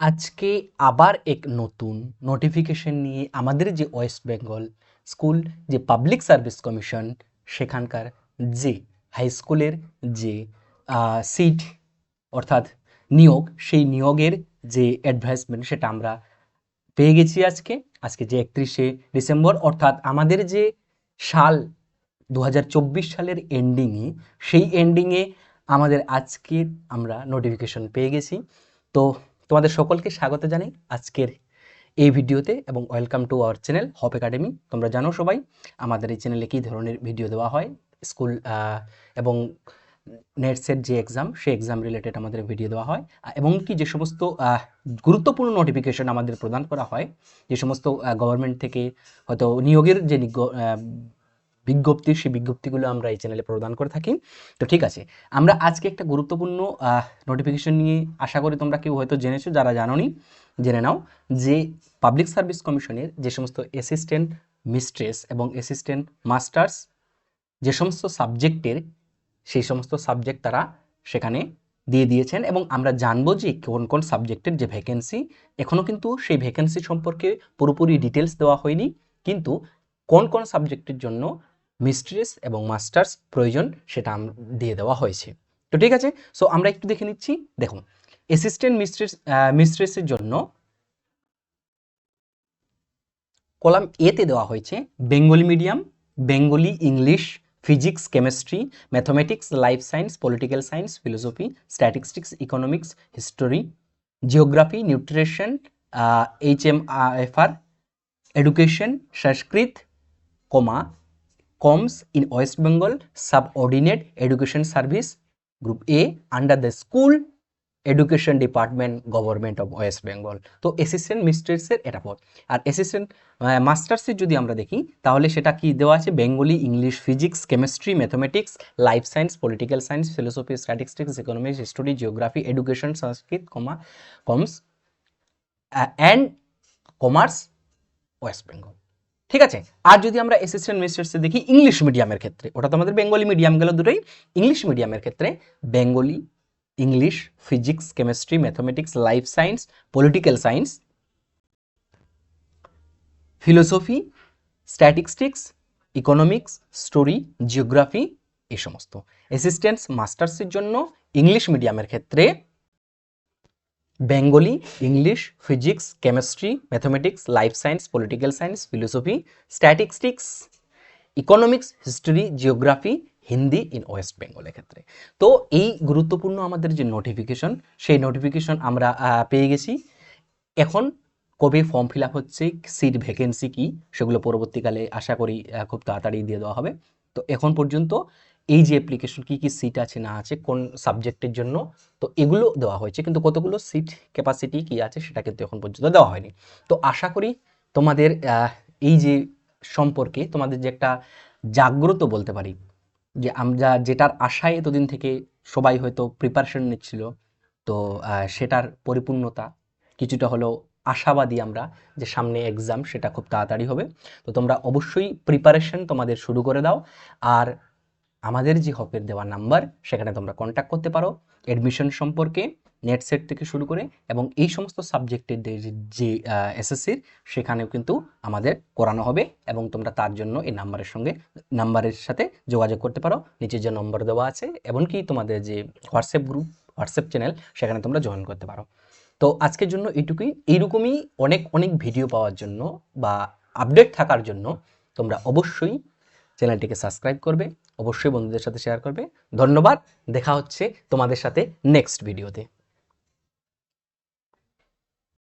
আজকে আবার এক নতুন নোটিফিকেশন নিয়ে আমাদের যে ওয়েস্ট বেঙ্গল স্কুল যে পাবলিক সার্ভিস কমিশন সেখানকার যে হাই স্কুলের যে সিট অর্থাৎ নিয়োগ, সেই নিয়োগের যে অ্যাডভাইসমেন্ট সেটা আমরা পেয়ে গেছি আজকে। আজকে যে একত্রিশে ডিসেম্বর, অর্থাৎ আমাদের যে সাল দু হাজার চব্বিশ সালের এন্ডিংয়ে সেই এন্ডিংয়ে আমাদের আজকে আমরা নোটিফিকেশন পেয়ে গেছি। তো তোমাদের সকলকে স্বাগত জানাই আজকের এই ভিডিওতে এবং welcome to our channel hop academy. তোমরা জানো সবাই আমাদের এই চ্যানেলে কী ধরনের ভিডিও দেওয়া হয়, স্কুল এবং নেটসের যে এক্সাম সেই এক্সাম রিলেটেড আমাদের ভিডিও দেওয়া হয় এবং কি যে সমস্ত গুরুত্বপূর্ণ নোটিফিকেশন আমাদের প্রদান করা হয়, যে সমস্ত গভর্নমেন্ট থেকে হয়তো নিয়োগের যে বিজ্ঞপ্তি সেই বিজ্ঞপ্তিগুলো আমরা এই চ্যানেলে প্রদান করে থাকি। তো ঠিক আছে, আমরা আজকে একটা গুরুত্বপূর্ণ নোটিফিকেশন নিয়ে আশা করি তোমরা কেউ হয়তো জেনেছো, যারা জানোনি, জেনে নাও যে পাবলিক সার্ভিস কমিশনের যে সমস্ত অ্যাসিস্ট্যান্ট মিস্ট্রেস এবং অ্যাসিস্ট্যান্ট মাস্টার্স যে সমস্ত সাবজেক্টের সেই সমস্ত সাবজেক্ট তারা সেখানে দিয়ে দিয়েছেন এবং আমরা জানব যে কোন কোন সাবজেক্টের যে ভ্যাকেন্সি এখনও কিন্তু সেই ভ্যাকেন্সি সম্পর্কে পুরোপুরি ডিটেলস দেওয়া হয়নি, কিন্তু কোন কোন সাবজেক্টের জন্য মিস্ট্রেস এবং মাস্টার্স প্রয়োজন সেটা দিয়ে দেওয়া হয়েছে। তো ঠিক আছে সো আমরা একটু দেখে নিচ্ছি। দেখুন অ্যাসিস্ট্যান্ট মিস্ট্রেস মিস্ট্রেসের জন্য কলাম এতে দেওয়া হয়েছে, Bengali medium, Bengali English, physics, chemistry, mathematics, life science, political science, philosophy, statistics, economics, history, geography, nutrition H M F R, education, Sanskrit, comma comms in West Bengal subordinate education service group A under the school education department government of West Bengal তো assistant মিস্ট্রেসের এটা পদ। আর assistant মাস্টার্সের যদি আমরা দেখি, তাহলে সেটা কি দেওয়া আছে? Bengali English physics chemistry mathematics life science political science philosophy statistics economics history geography education Sanskrit comma comms and commerce West Bengal ঠিক আছে? আর যদি আমরা অ্যাসিস্ট্যান্ট মিস্টার্সে দেখি ইংলিশ মিডিয়ামের ক্ষেত্রে, ওটা তো আমাদের বেঙ্গলি মিডিয়াম গেল দুটোই। ইংলিশ মিডিয়ামের ক্ষেত্রে Bengali English physics chemistry mathematics life science political science philosophy statistics economics story geography এই সমস্ত। অ্যাসিস্ট্যান্টস মাস্টার্সের জন্য ইংলিশ মিডিয়ামের ক্ষেত্রে Bengali English physics chemistry mathematics life science political science philosophy statistics economics history geography Hindi in West বেঙ্গলের ক্ষেত্রে। তো এই গুরুত্বপূর্ণ আমাদের যে নোটিফিকেশন সেই নোটিফিকেশন আমরা পেয়ে গেছি। এখন কবে ফর্ম ফিল আপ হচ্ছে সিট ভ্যাকেন্সি কি, সেগুলো পরবর্তীকালে আশা করি খুব তাড়াতাড়ি দিয়ে দেওয়া হবে। তো এখন পর্যন্ত এই যে অ্যাপ্লিকেশন কি কি সিট আছে, না আছে, কোন সাবজেক্টের জন্য, তো এগুলো দেওয়া হয়েছে। কিন্তু কতগুলো সিট ক্যাপাসিটি কি আছে, সেটা কিন্তু এখন পর্যন্ত দেওয়া হয়নি। তো আশা করি তোমাদের এই যে সম্পর্কে তোমাদের যে একটা জাগ্রত বলতে পারি, যে আমরা যেটার আশায় এতদিন থেকে সবাই হয়তো প্রিপারেশন নিচ্ছিল, তো সেটার পরিপূর্ণতা কিছুটা হলেও আশাবাদী আমরা যে সামনে এক্সাম সেটা খুব তাড়াতাড়ি হবে। তো তোমরা অবশ্যই প্রিপারেশন তোমাদের শুরু করে দাও। আর আমাদের যে হপের দেওয়া নাম্বার, সেখানে তোমরা কন্ট্যাক্ট করতে পারো অ্যাডমিশন সম্পর্কে নেট সেট থেকে শুরু করে, এবং এই সমস্ত সাবজেক্টের যে এসএসসির সেখানেও কিন্তু আমাদের করানো হবে, এবং তোমরা তার জন্য এই নাম্বারের সঙ্গে, নাম্বারের সাথে যোগাযোগ করতে পারো। নিচে যে নম্বর দেওয়া আছে, এমনকি তোমাদের যে হোয়াটসঅ্যাপ গ্রুপ হোয়াটসঅ্যাপ চ্যানেল সেখানে তোমরা জয়েন করতে পারো। তো আজকের জন্য এইটুকুই। এইরকমই অনেক অনেক ভিডিও পাওয়ার জন্য বা আপডেট থাকার জন্য তোমরা অবশ্যই চ্যানেলটিকে সাবস্ক্রাইব করবে, অবশ্যই বন্ধুদের সাথে শেয়ার করবে। ধন্যবাদ, দেখা হচ্ছে তোমাদের সাথে নেক্সট ভিডিওতে।